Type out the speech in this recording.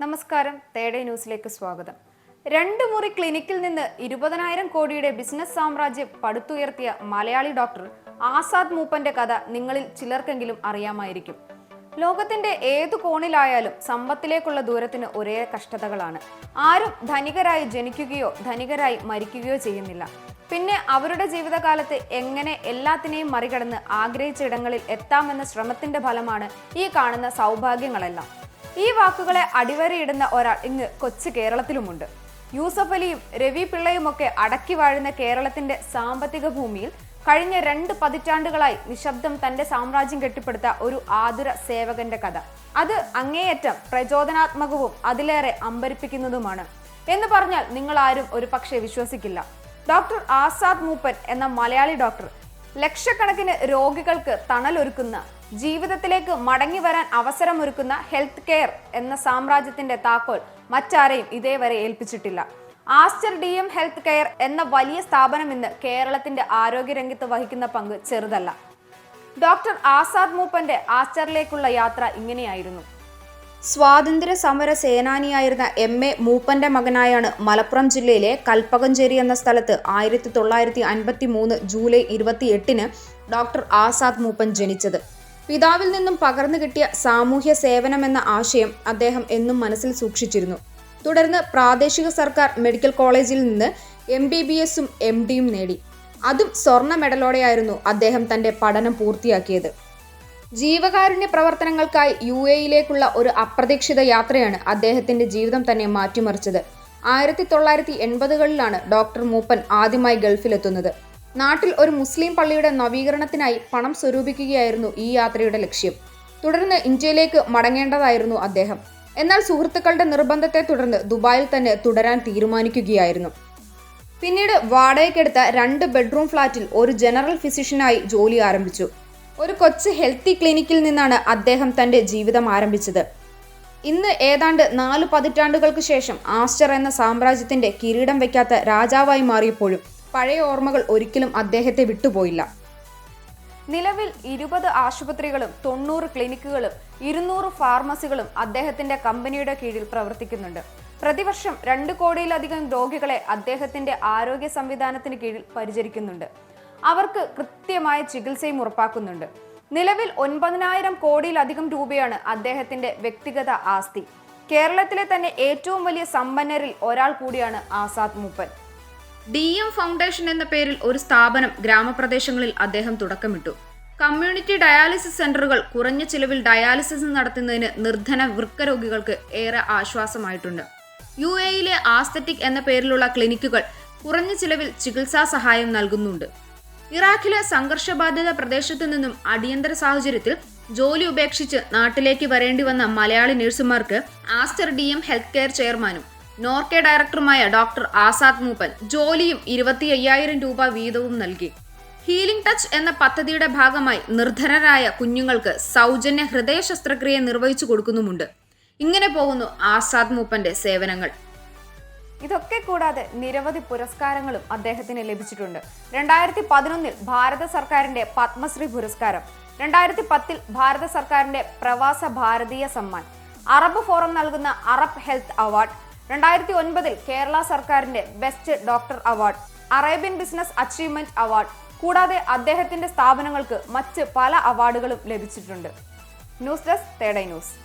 നമസ്കാരം. തേടേ ന്യൂസിലേക്ക് സ്വാഗതം. രണ്ട് മുറി ക്ലിനിക്കിൽ നിന്ന് ഇരുപതിനായിരം കോടിയുടെ ബിസിനസ് സാമ്രാജ്യം പടുത്തുയർത്തിയ മലയാളി ഡോക്ടർ ആസാദ് മൂപ്പന്റെ കഥ നിങ്ങളിൽ ചിലർക്കെങ്കിലും അറിയാമായിരിക്കും. ലോകത്തിന്റെ ഏതു കോണിലായാലും സമ്പത്തിലേക്കുള്ള ദൂരത്തിന് ഒരേ കഷ്ടതകളാണ്. ആരും ധനികരായി ജനിക്കുകയോ ധനികരായി മരിക്കുകയോ ചെയ്യുന്നില്ല. പിന്നെ അവരുടെ ജീവിതകാലത്ത് എങ്ങനെ എല്ലാത്തിനെയും മറികടന്ന് ആഗ്രഹിച്ച ഇടങ്ങളിൽ എത്താമെന്ന ശ്രമത്തിന്റെ ഫലമാണ് ഈ കാണുന്ന സൗഭാഗ്യങ്ങളെല്ലാം. ഈ വാക്കുകളെ അടിവരയിടുന്ന ഒരാൾ ഇങ്ങ് കൊച്ചു കേരളത്തിലുമുണ്ട്. യൂസഫ് അലിയും രവി പിള്ളയുമൊക്കെ അടക്കി വാഴുന്ന കേരളത്തിന്റെ സാമ്പത്തിക ഭൂമിയിൽ കഴിഞ്ഞ രണ്ട് പതിറ്റാണ്ടുകളായി നിശബ്ദം തന്റെ സാമ്രാജ്യം കെട്ടിപ്പടുത്ത ഒരു ആതുര സേവകന്റെ കഥ. അത് അങ്ങേയറ്റം പ്രചോദനാത്മകവും അതിലേറെ അമ്പരിപ്പിക്കുന്നതുമാണ്. എന്ന് പറഞ്ഞാൽ നിങ്ങൾ ആരും ഒരു പക്ഷേ വിശ്വസിക്കില്ല. ഡോക്ടർ ആസാദ് മൂപ്പൻ എന്ന മലയാളി ഡോക്ടർ ലക്ഷക്കണക്കിന് രോഗികൾക്ക് തണലൊരുക്കുന്ന ജീവിതത്തിലേക്ക് മടങ്ങി വരാൻ അവസരമൊരുക്കുന്ന ഹെൽത്ത് കെയർ എന്ന സാമ്രാജ്യത്തിന്റെ താക്കോൽ മറ്റാരെയും ഇതേവരെ ഏൽപ്പിച്ചിട്ടില്ല. Aster D M health care എന്ന വലിയ സ്ഥാപനം ഇന്ന് കേരളത്തിന്റെ ആരോഗ്യരംഗത്ത് വഹിക്കുന്ന പങ്ക് ചെറുതല്ല. ഡോക്ടർ ആസാദ് മൂപ്പന്റെ ആസ്റ്ററിലേക്കുള്ള യാത്ര ഇങ്ങനെയായിരുന്നു. സ്വാതന്ത്ര്യ സമര സേനാനിയായിരുന്ന എം എ മൂപ്പന്റെ മകനായാണ് മലപ്പുറം ജില്ലയിലെ കൽപ്പകഞ്ചേരി എന്ന സ്ഥലത്ത് ആയിരത്തി തൊള്ളായിരത്തി അൻപത്തി മൂന്ന് ജൂലൈ ഇരുപത്തി എട്ടിന് ഡോക്ടർ ആസാദ് മൂപ്പൻ ജനിച്ചത്. പിതാവിൽ നിന്നും പകർന്നു കിട്ടിയ സാമൂഹ്യ സേവനമെന്ന ആശയം അദ്ദേഹം എന്നും മനസ്സിൽ സൂക്ഷിച്ചിരുന്നു. തുടർന്ന് പ്രാദേശിക സർക്കാർ മെഡിക്കൽ കോളേജിൽ നിന്ന് എം ബി ബി എസും എം ഡിയും നേടി. അതും സ്വർണ മെഡലോടെയായിരുന്നു അദ്ദേഹം തന്റെ പഠനം പൂർത്തിയാക്കിയത്. ജീവകാരുണ്യ പ്രവർത്തനങ്ങൾക്കായി യു എയിലേക്കുള്ള ഒരു അപ്രതീക്ഷിത യാത്രയാണ് അദ്ദേഹത്തിന്റെ ജീവിതം തന്നെ മാറ്റിമറിച്ചത്. ആയിരത്തി തൊള്ളായിരത്തി എൺപതുകളിലാണ് ഡോക്ടർ മൂപ്പൻ ആദ്യമായി ഗൾഫിലെത്തുന്നത്. നാട്ടിൽ ഒരു മുസ്ലിം പള്ളിയുടെ നവീകരണത്തിനായി പണം സ്വരൂപിക്കുകയായിരുന്നു ഈ യാത്രയുടെ ലക്ഷ്യം. തുടർന്ന് ഇന്ത്യയിലേക്ക് മടങ്ങേണ്ടതായിരുന്നു അദ്ദേഹം. എന്നാൽ സുഹൃത്തുക്കളുടെ നിർബന്ധത്തെ തുടർന്ന് ദുബായിൽ തന്നെ തുടരാൻ തീരുമാനിക്കുകയായിരുന്നു. പിന്നീട് വാടകയ്ക്കെടുത്ത രണ്ട് ബെഡ്റൂം ഫ്ളാറ്റിൽ ഒരു ജനറൽ ഫിസിഷ്യനായി ജോലി ആരംഭിച്ചു. ഒരു കൊച്ചു ഹെൽത്തി ക്ലിനിക്കിൽ നിന്നാണ് അദ്ദേഹം തന്റെ ജീവിതം ആരംഭിച്ചത്. ഇന്ന് ഏതാണ്ട് നാല് പതിറ്റാണ്ടുകൾക്ക് ശേഷം ആസ്റ്റർ എന്ന സാമ്രാജ്യത്തിന്റെ കിരീടം വയ്ക്കാത്ത രാജാവായി മാറിയപ്പോഴും പഴയ ഓർമ്മകൾ ഒരിക്കലും അദ്ദേഹത്തെ വിട്ടുപോയില്ല. നിലവിൽ ഇരുപത് ആശുപത്രികളും തൊണ്ണൂറ് ക്ലിനിക്കുകളും ഇരുന്നൂറ് ഫാർമസികളും അദ്ദേഹത്തിന്റെ കമ്പനിയുടെ കീഴിൽ പ്രവർത്തിക്കുന്നുണ്ട്. പ്രതിവർഷം രണ്ട് കോടിയിലധികം രോഗികളെ അദ്ദേഹത്തിന്റെ ആരോഗ്യ സംവിധാനത്തിന് കീഴിൽ പരിചരിക്കുന്നുണ്ട്. അവർക്ക് കൃത്യമായ ചികിത്സയും ഉറപ്പാക്കുന്നുണ്ട്. നിലവിൽ ഒൻപതിനായിരം കോടിയിലധികം രൂപയാണ് അദ്ദേഹത്തിന്റെ വ്യക്തിഗത ആസ്തി. കേരളത്തിലെ തന്നെ ഏറ്റവും വലിയ സമ്പന്നരിൽ ഒരാൾ കൂടിയാണ് Azad Moopen. D M foundation എന്ന പേരിൽ ഒരു സ്ഥാപനം ഗ്രാമപ്രദേശങ്ങളിൽ അദ്ദേഹം തുടക്കമിട്ടു. കമ്മ്യൂണിറ്റി ഡയാലിസിസ് സെന്ററുകൾ കുറഞ്ഞ ചിലവിൽ ഡയാലിസിസ് നടത്തുന്നതിന് നിർധന വൃക്ക രോഗികൾക്ക് ഏറെ ആശ്വാസമായിട്ടുണ്ട്. യു എയിലെ ആസ്തറ്റിക് എന്ന പേരിലുള്ള ക്ലിനിക്കുകൾ കുറഞ്ഞ ചിലവിൽ ചികിത്സാ സഹായം നൽകുന്നുണ്ട്. ഇറാഖിലെ സംഘർഷബാധിത പ്രദേശത്തു നിന്നും അടിയന്തര സാഹചര്യത്തിൽ ജോലി ഉപേക്ഷിച്ച് നാട്ടിലേക്ക് വരേണ്ടി വന്ന Malayali നഴ്സുമാർക്ക് Aster D M health care ചെയർമാനും നോർക്കെ ഡയറക്ടറുമായ ഡോക്ടർ ആസാദ് മൂപ്പൻ ജോലിയും ഇരുപത്തി അയ്യായിരം രൂപ വീതവും നൽകി. ഹീലിംഗ് ടച്ച് എന്ന പദ്ധതിയുടെ ഭാഗമായി നിർധനരായ കുഞ്ഞുങ്ങൾക്ക് സൗജന്യ ഹൃദയ ശസ്ത്രക്രിയ നിർവഹിച്ചു കൊടുക്കുന്നുമുണ്ട്. ഇങ്ങനെ പോകുന്നു ആസാദ് മൂപ്പന്റെ സേവനങ്ങൾ. ഇതൊക്കെ കൂടാതെ നിരവധി പുരസ്കാരങ്ങളും അദ്ദേഹത്തിന് ലഭിച്ചിട്ടുണ്ട്. രണ്ടായിരത്തി പതിനൊന്നിൽ ഭാരത സർക്കാരിന്റെ പത്മശ്രീ പുരസ്കാരം രണ്ടായിരത്തി പത്തിൽ ഭാരത സർക്കാരിന്റെ പ്രവാസ ഭാരതീയ സമ്മാൻ അറബ് ഫോറം നൽകുന്ന അറബ് ഹെൽത്ത് അവാർഡ് രണ്ടായിരത്തി ഒൻപതിൽ കേരള സർക്കാരിന്റെ best doctor award Arabian business achievement award കൂടാതെ അദ്ദേഹത്തിന്റെ സ്ഥാപനങ്ങൾക്ക് മറ്റ് പല അവാർഡുകളും ലഭിച്ചിട്ടുണ്ട്. ന്യൂസ് ഡെസ്ക് തേടൈ ന്യൂസ്.